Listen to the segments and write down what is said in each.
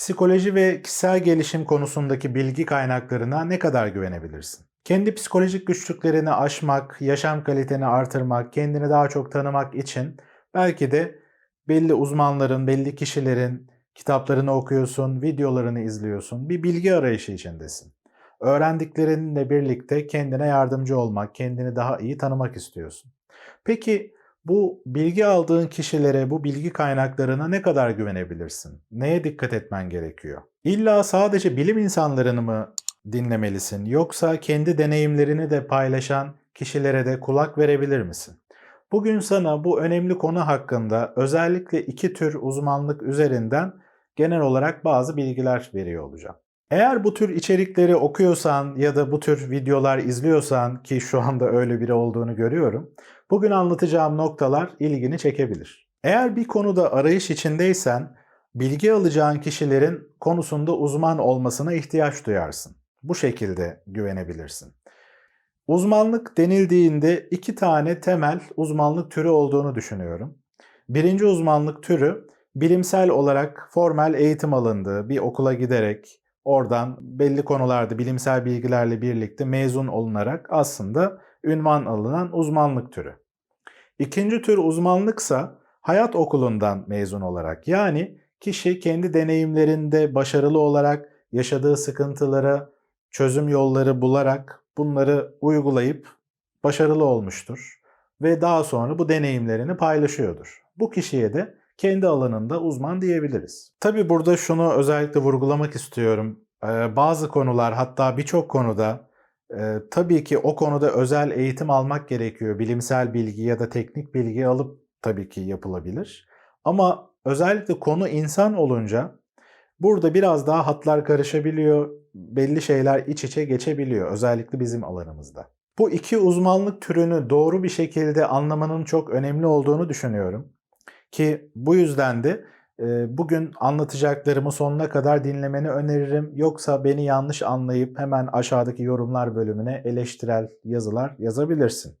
Psikoloji ve kişisel gelişim konusundaki bilgi kaynaklarına ne kadar güvenebilirsin? Kendi psikolojik güçlüklerini aşmak, yaşam kaliteni artırmak, kendini daha çok tanımak için belki de belli uzmanların, belli kişilerin kitaplarını okuyorsun, videolarını izliyorsun, bir bilgi arayışı içindesin. Öğrendiklerinle birlikte kendine yardımcı olmak, kendini daha iyi tanımak istiyorsun. Peki bu bilgi aldığın kişilere, bu bilgi kaynaklarına ne kadar güvenebilirsin? Neye dikkat etmen gerekiyor? İlla sadece bilim insanlarını mı dinlemelisin yoksa kendi deneyimlerini de paylaşan kişilere de kulak verebilir misin? Bugün sana bu önemli konu hakkında özellikle iki tür uzmanlık üzerinden genel olarak bazı bilgiler veriyor olacağım. Eğer bu tür içerikleri okuyorsan ya da bu tür videolar izliyorsan ki şu anda öyle biri olduğunu görüyorum, bugün anlatacağım noktalar ilgini çekebilir. Eğer bir konuda arayış içindeysen, bilgi alacağın kişilerin konusunda uzman olmasına ihtiyaç duyarsın. Bu şekilde güvenebilirsin. Uzmanlık denildiğinde iki tane temel uzmanlık türü olduğunu düşünüyorum. Birinci uzmanlık türü bilimsel olarak formel eğitim alındığı, bir okula giderek oradan belli konularda bilimsel bilgilerle birlikte mezun olunarak aslında ünvan alınan uzmanlık türü. İkinci tür uzmanlıksa hayat okulundan mezun olarak yani kişi kendi deneyimlerinde başarılı olarak yaşadığı sıkıntılara çözüm yolları bularak bunları uygulayıp başarılı olmuştur ve daha sonra bu deneyimlerini paylaşıyordur. Bu kişiye de kendi alanında uzman diyebiliriz. Tabi burada şunu özellikle vurgulamak istiyorum. Ee, bazı konular hatta birçok konuda e, tabii ki o konuda özel eğitim almak gerekiyor. Bilimsel bilgi ya da teknik bilgi alıp tabii ki yapılabilir. Ama özellikle konu insan olunca burada biraz daha hatlar karışabiliyor. Belli şeyler iç içe geçebiliyor özellikle bizim alanımızda. Bu iki uzmanlık türünü doğru bir şekilde anlamanın çok önemli olduğunu düşünüyorum. Ki bu yüzden de bugün anlatacaklarımı sonuna kadar dinlemeni öneririm. Yoksa beni yanlış anlayıp hemen aşağıdaki yorumlar bölümüne eleştirel yazılar yazabilirsin.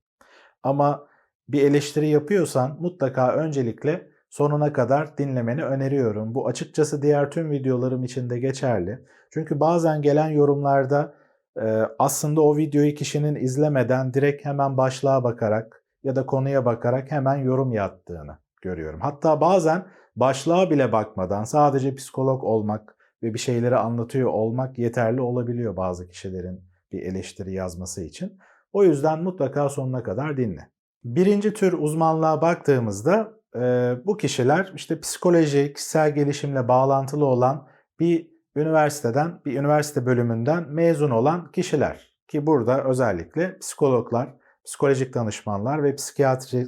Ama bir eleştiri yapıyorsan mutlaka öncelikle sonuna kadar dinlemeni öneriyorum. Bu açıkçası diğer tüm videolarım için de geçerli. Çünkü bazen gelen yorumlarda e, aslında o videoyu kişinin izlemeden direkt hemen başlığa bakarak ya da konuya bakarak hemen yorum yaptığını görüyorum. Hatta bazen başlığa bile bakmadan sadece psikolog olmak ve bir şeyleri anlatıyor olmak yeterli olabiliyor bazı kişilerin bir eleştiri yazması için. O yüzden mutlaka sonuna kadar dinle. Birinci tür uzmanlığa baktığımızda e, bu kişiler işte psikoloji, kişisel gelişimle bağlantılı olan bir üniversiteden, bir üniversite bölümünden mezun olan kişiler. Ki burada özellikle psikologlar, psikolojik danışmanlar ve psikiyatri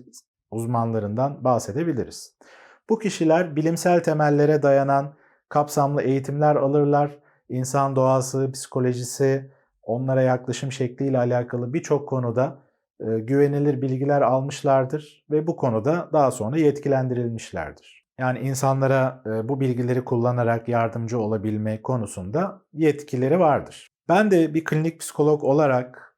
uzmanlarından bahsedebiliriz. Bu kişiler bilimsel temellere dayanan kapsamlı eğitimler alırlar. İnsan doğası, psikolojisi, onlara yaklaşım şekliyle alakalı birçok konuda e, güvenilir bilgiler almışlardır ve bu konuda daha sonra yetkilendirilmişlerdir. Yani insanlara e, bu bilgileri kullanarak yardımcı olabilme konusunda yetkileri vardır. Ben de bir klinik psikolog olarak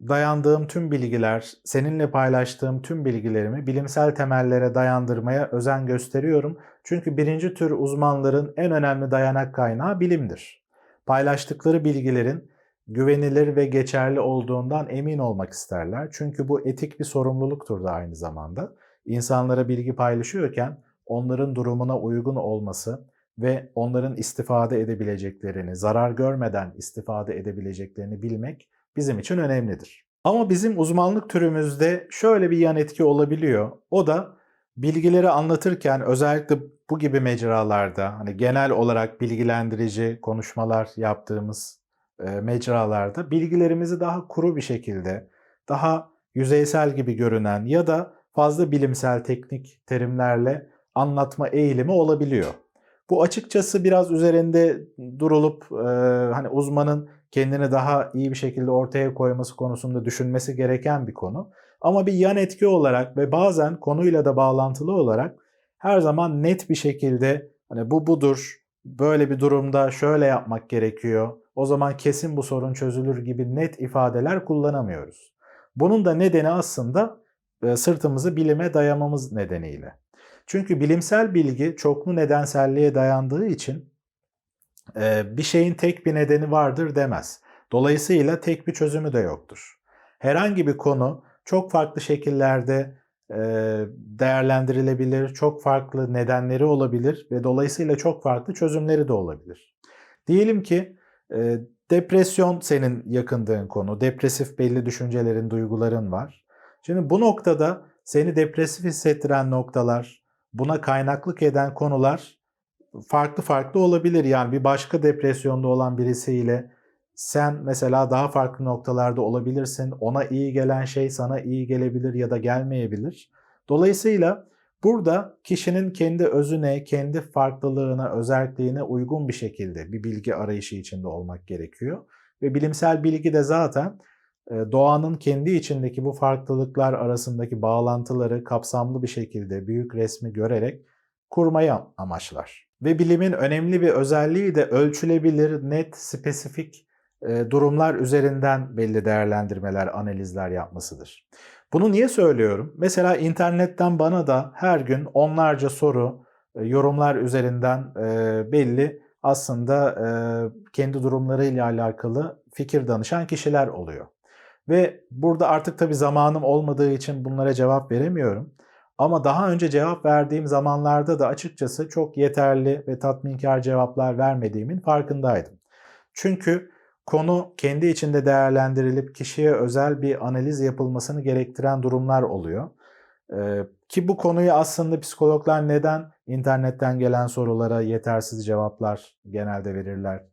dayandığım tüm bilgiler, seninle paylaştığım tüm bilgilerimi bilimsel temellere dayandırmaya özen gösteriyorum. Çünkü birinci tür uzmanların en önemli dayanak kaynağı bilimdir. Paylaştıkları bilgilerin güvenilir ve geçerli olduğundan emin olmak isterler. Çünkü bu etik bir sorumluluktur da aynı zamanda. İnsanlara bilgi paylaşıyorken onların durumuna uygun olması ve onların istifade edebileceklerini, zarar görmeden istifade edebileceklerini bilmek bizim için önemlidir. Ama bizim uzmanlık türümüzde şöyle bir yan etki olabiliyor. O da bilgileri anlatırken özellikle bu gibi mecralarda hani genel olarak bilgilendirici konuşmalar yaptığımız e, mecralarda bilgilerimizi daha kuru bir şekilde, daha yüzeysel gibi görünen ya da fazla bilimsel teknik terimlerle anlatma eğilimi olabiliyor. Bu açıkçası biraz üzerinde durulup e, hani uzmanın kendini daha iyi bir şekilde ortaya koyması konusunda düşünmesi gereken bir konu. Ama bir yan etki olarak ve bazen konuyla da bağlantılı olarak her zaman net bir şekilde hani bu budur, böyle bir durumda şöyle yapmak gerekiyor, o zaman kesin bu sorun çözülür gibi net ifadeler kullanamıyoruz. Bunun da nedeni aslında e, sırtımızı bilime dayamamız nedeniyle. Çünkü bilimsel bilgi çoklu nedenselliğe dayandığı için bir şeyin tek bir nedeni vardır demez. Dolayısıyla tek bir çözümü de yoktur. Herhangi bir konu çok farklı şekillerde değerlendirilebilir, çok farklı nedenleri olabilir ve dolayısıyla çok farklı çözümleri de olabilir. Diyelim ki depresyon senin yakındığın konu, depresif belli düşüncelerin, duyguların var. Şimdi bu noktada seni depresif hissettiren noktalar, buna kaynaklık eden konular farklı farklı olabilir. Yani bir başka depresyonda olan birisiyle sen mesela daha farklı noktalarda olabilirsin. Ona iyi gelen şey sana iyi gelebilir ya da gelmeyebilir. Dolayısıyla burada kişinin kendi özüne, kendi farklılığına, özelliğine uygun bir şekilde bir bilgi arayışı içinde olmak gerekiyor. Ve bilimsel bilgi de zaten doğanın kendi içindeki bu farklılıklar arasındaki bağlantıları kapsamlı bir şekilde büyük resmi görerek kurmayı amaçlar. Ve bilimin önemli bir özelliği de ölçülebilir, net, spesifik durumlar üzerinden belli değerlendirmeler, analizler yapmasıdır. Bunu niye söylüyorum? Mesela internetten bana da her gün onlarca soru, yorumlar üzerinden belli aslında kendi durumlarıyla alakalı fikir danışan kişiler oluyor. Ve burada artık tabii zamanım olmadığı için bunlara cevap veremiyorum. Ama daha önce cevap verdiğim zamanlarda da açıkçası çok yeterli ve tatminkar cevaplar vermediğimin farkındaydım. Çünkü konu kendi içinde değerlendirilip kişiye özel bir analiz yapılmasını gerektiren durumlar oluyor. Ee, ki bu konuyu aslında psikologlar neden internetten gelen sorulara yetersiz cevaplar genelde verirler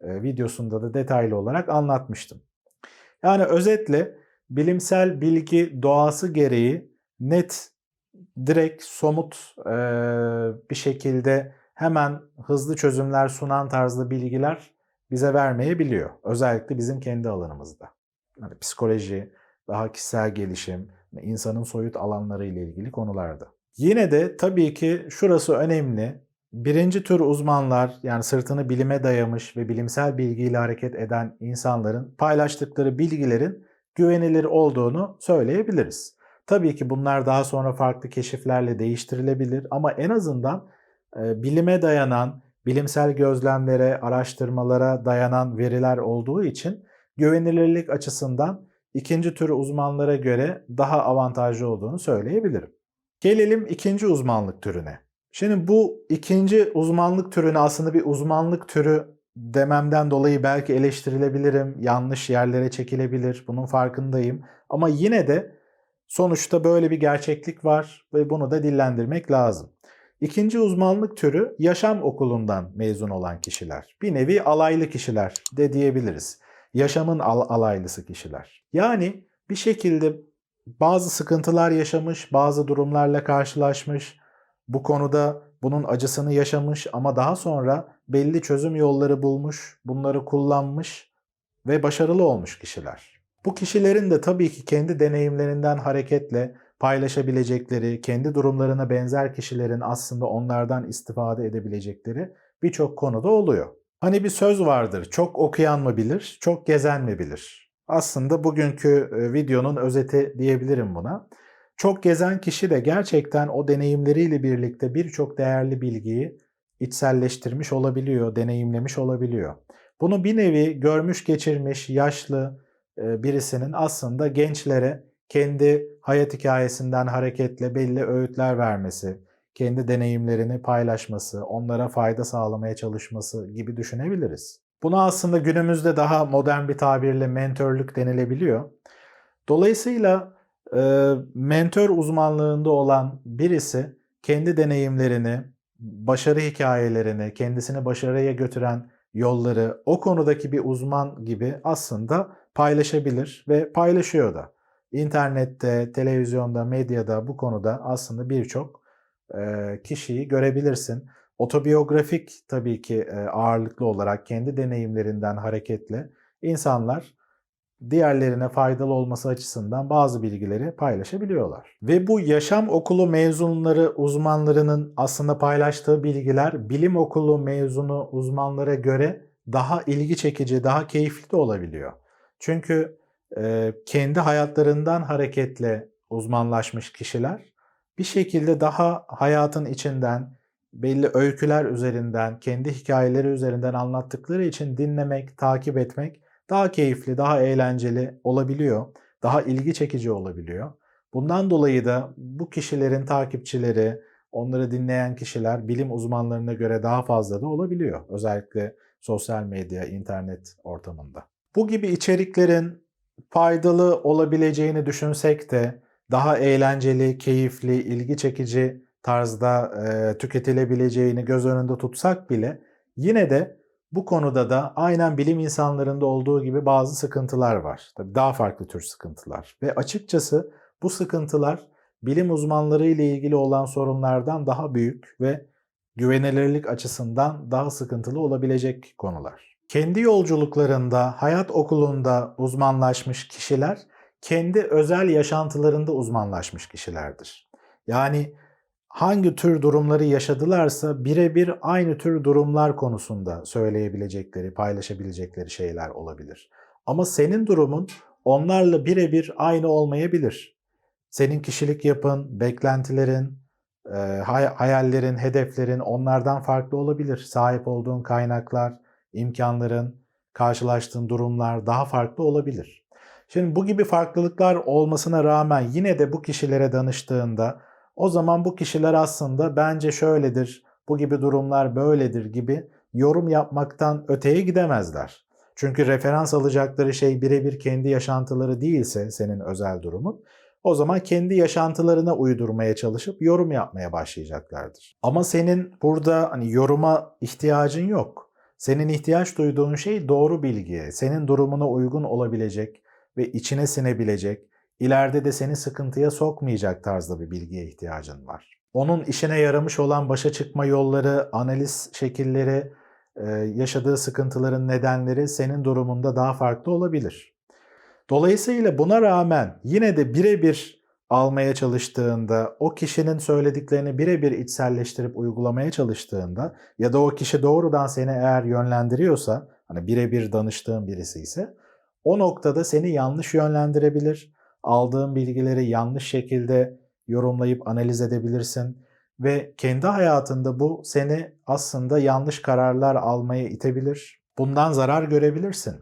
ee, videosunda da detaylı olarak anlatmıştım. Yani özetle bilimsel bilgi doğası gereği net, direkt, somut e, bir şekilde hemen hızlı çözümler sunan tarzda bilgiler bize vermeyebiliyor. Özellikle bizim kendi alanımızda. Yani psikoloji, daha kişisel gelişim, insanın soyut alanları ile ilgili konularda. Yine de tabii ki şurası önemli. Birinci tür uzmanlar yani sırtını bilime dayamış ve bilimsel bilgiyle hareket eden insanların paylaştıkları bilgilerin güvenilir olduğunu söyleyebiliriz. Tabii ki bunlar daha sonra farklı keşiflerle değiştirilebilir ama en azından e, bilime dayanan, bilimsel gözlemlere, araştırmalara dayanan veriler olduğu için güvenilirlik açısından ikinci tür uzmanlara göre daha avantajlı olduğunu söyleyebilirim. Gelelim ikinci uzmanlık türüne. Şimdi bu ikinci uzmanlık türünü aslında bir uzmanlık türü dememden dolayı belki eleştirilebilirim, yanlış yerlere çekilebilir, bunun farkındayım. Ama yine de sonuçta böyle bir gerçeklik var ve bunu da dillendirmek lazım. İkinci uzmanlık türü yaşam okulundan mezun olan kişiler. Bir nevi alaylı kişiler de diyebiliriz. Yaşamın al- alaylısı kişiler. Yani bir şekilde bazı sıkıntılar yaşamış, bazı durumlarla karşılaşmış, bu konuda bunun acısını yaşamış ama daha sonra belli çözüm yolları bulmuş, bunları kullanmış ve başarılı olmuş kişiler. Bu kişilerin de tabii ki kendi deneyimlerinden hareketle paylaşabilecekleri, kendi durumlarına benzer kişilerin aslında onlardan istifade edebilecekleri birçok konuda oluyor. Hani bir söz vardır, çok okuyan mı bilir, çok gezen mi bilir? Aslında bugünkü videonun özeti diyebilirim buna. Çok gezen kişi de gerçekten o deneyimleriyle birlikte birçok değerli bilgiyi içselleştirmiş olabiliyor, deneyimlemiş olabiliyor. Bunu bir nevi görmüş geçirmiş yaşlı birisinin aslında gençlere kendi hayat hikayesinden hareketle belli öğütler vermesi, kendi deneyimlerini paylaşması, onlara fayda sağlamaya çalışması gibi düşünebiliriz. Buna aslında günümüzde daha modern bir tabirle mentörlük denilebiliyor. Dolayısıyla mentor uzmanlığında olan birisi kendi deneyimlerini, başarı hikayelerini, kendisini başarıya götüren yolları o konudaki bir uzman gibi aslında paylaşabilir ve paylaşıyor da. İnternette, televizyonda, medyada bu konuda aslında birçok kişiyi görebilirsin. Otobiyografik tabii ki ağırlıklı olarak kendi deneyimlerinden hareketle insanlar diğerlerine faydalı olması açısından bazı bilgileri paylaşabiliyorlar. Ve bu yaşam okulu mezunları uzmanlarının aslında paylaştığı bilgiler bilim okulu mezunu uzmanlara göre daha ilgi çekici, daha keyifli de olabiliyor. Çünkü e, kendi hayatlarından hareketle uzmanlaşmış kişiler bir şekilde daha hayatın içinden belli öyküler üzerinden, kendi hikayeleri üzerinden anlattıkları için dinlemek, takip etmek daha keyifli, daha eğlenceli olabiliyor. Daha ilgi çekici olabiliyor. Bundan dolayı da bu kişilerin takipçileri, onları dinleyen kişiler bilim uzmanlarına göre daha fazla da olabiliyor. Özellikle sosyal medya, internet ortamında. Bu gibi içeriklerin faydalı olabileceğini düşünsek de daha eğlenceli, keyifli, ilgi çekici tarzda e, tüketilebileceğini göz önünde tutsak bile yine de bu konuda da aynen bilim insanlarında olduğu gibi bazı sıkıntılar var. Tabii daha farklı tür sıkıntılar. Ve açıkçası bu sıkıntılar bilim uzmanları ile ilgili olan sorunlardan daha büyük ve güvenilirlik açısından daha sıkıntılı olabilecek konular. Kendi yolculuklarında, hayat okulunda uzmanlaşmış kişiler kendi özel yaşantılarında uzmanlaşmış kişilerdir. Yani hangi tür durumları yaşadılarsa birebir aynı tür durumlar konusunda söyleyebilecekleri, paylaşabilecekleri şeyler olabilir. Ama senin durumun onlarla birebir aynı olmayabilir. Senin kişilik yapın, beklentilerin, hayallerin, hedeflerin onlardan farklı olabilir. Sahip olduğun kaynaklar, imkanların, karşılaştığın durumlar daha farklı olabilir. Şimdi bu gibi farklılıklar olmasına rağmen yine de bu kişilere danıştığında o zaman bu kişiler aslında bence şöyledir, bu gibi durumlar böyledir gibi yorum yapmaktan öteye gidemezler. Çünkü referans alacakları şey birebir kendi yaşantıları değilse senin özel durumun, o zaman kendi yaşantılarına uydurmaya çalışıp yorum yapmaya başlayacaklardır. Ama senin burada hani yoruma ihtiyacın yok. Senin ihtiyaç duyduğun şey doğru bilgiye, senin durumuna uygun olabilecek ve içine sinebilecek, ileride de seni sıkıntıya sokmayacak tarzda bir bilgiye ihtiyacın var. Onun işine yaramış olan başa çıkma yolları, analiz şekilleri, yaşadığı sıkıntıların nedenleri senin durumunda daha farklı olabilir. Dolayısıyla buna rağmen yine de birebir almaya çalıştığında, o kişinin söylediklerini birebir içselleştirip uygulamaya çalıştığında ya da o kişi doğrudan seni eğer yönlendiriyorsa, hani birebir danıştığın birisi ise o noktada seni yanlış yönlendirebilir aldığın bilgileri yanlış şekilde yorumlayıp analiz edebilirsin ve kendi hayatında bu seni aslında yanlış kararlar almaya itebilir. Bundan zarar görebilirsin.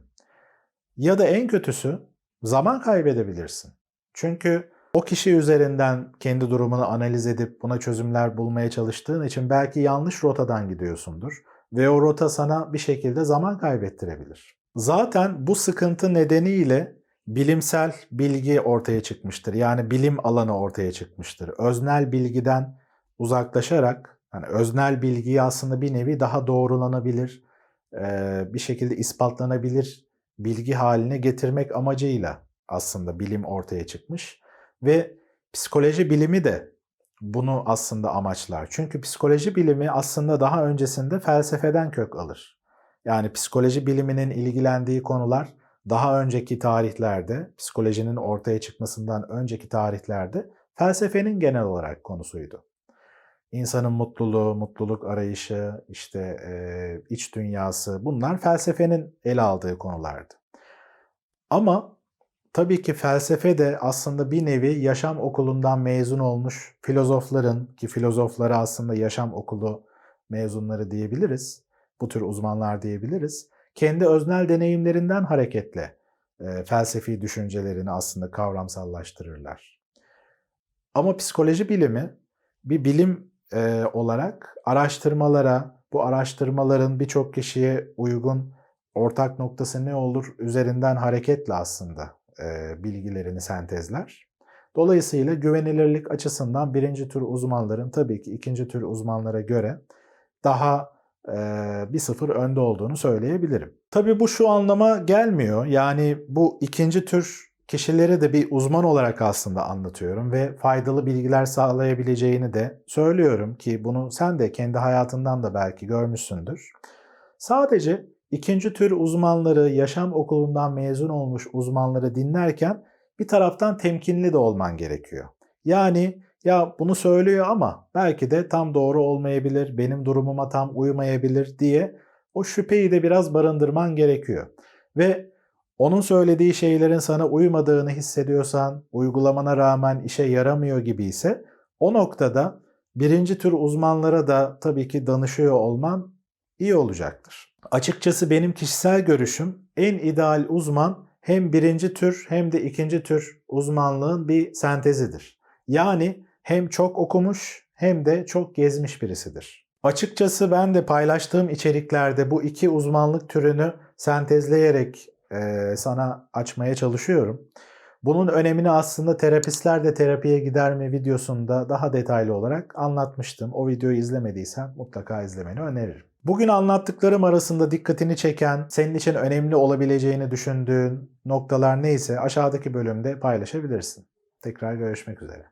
Ya da en kötüsü zaman kaybedebilirsin. Çünkü o kişi üzerinden kendi durumunu analiz edip buna çözümler bulmaya çalıştığın için belki yanlış rotadan gidiyorsundur ve o rota sana bir şekilde zaman kaybettirebilir. Zaten bu sıkıntı nedeniyle bilimsel bilgi ortaya çıkmıştır. Yani bilim alanı ortaya çıkmıştır. Öznel bilgiden uzaklaşarak, yani öznel bilgiyi aslında bir nevi daha doğrulanabilir, bir şekilde ispatlanabilir bilgi haline getirmek amacıyla aslında bilim ortaya çıkmış. Ve psikoloji bilimi de bunu aslında amaçlar. Çünkü psikoloji bilimi aslında daha öncesinde felsefeden kök alır. Yani psikoloji biliminin ilgilendiği konular daha önceki tarihlerde, psikolojinin ortaya çıkmasından önceki tarihlerde felsefenin genel olarak konusuydu. İnsanın mutluluğu, mutluluk arayışı, işte e, iç dünyası bunlar felsefenin ele aldığı konulardı. Ama tabii ki felsefe de aslında bir nevi yaşam okulundan mezun olmuş filozofların ki filozofları aslında yaşam okulu mezunları diyebiliriz. Bu tür uzmanlar diyebiliriz kendi öznel deneyimlerinden hareketle e, felsefi düşüncelerini aslında kavramsallaştırırlar. Ama psikoloji bilimi bir bilim e, olarak araştırmalara, bu araştırmaların birçok kişiye uygun ortak noktası ne olur üzerinden hareketle aslında e, bilgilerini sentezler. Dolayısıyla güvenilirlik açısından birinci tür uzmanların tabii ki ikinci tür uzmanlara göre daha bir sıfır önde olduğunu söyleyebilirim. Tabii bu şu anlama gelmiyor. Yani bu ikinci tür kişileri de bir uzman olarak aslında anlatıyorum ve faydalı bilgiler sağlayabileceğini de söylüyorum ki bunu sen de kendi hayatından da belki görmüşsündür. Sadece ikinci tür uzmanları, yaşam okulundan mezun olmuş uzmanları dinlerken bir taraftan temkinli de olman gerekiyor. Yani ya bunu söylüyor ama belki de tam doğru olmayabilir, benim durumuma tam uymayabilir diye o şüpheyi de biraz barındırman gerekiyor. Ve onun söylediği şeylerin sana uymadığını hissediyorsan, uygulamana rağmen işe yaramıyor gibi ise o noktada birinci tür uzmanlara da tabii ki danışıyor olman iyi olacaktır. Açıkçası benim kişisel görüşüm en ideal uzman hem birinci tür hem de ikinci tür uzmanlığın bir sentezidir. Yani hem çok okumuş hem de çok gezmiş birisidir. Açıkçası ben de paylaştığım içeriklerde bu iki uzmanlık türünü sentezleyerek e, sana açmaya çalışıyorum. Bunun önemini aslında terapistler de terapiye gider mi videosunda daha detaylı olarak anlatmıştım. O videoyu izlemediysen mutlaka izlemeni öneririm. Bugün anlattıklarım arasında dikkatini çeken, senin için önemli olabileceğini düşündüğün noktalar neyse aşağıdaki bölümde paylaşabilirsin. Tekrar görüşmek üzere.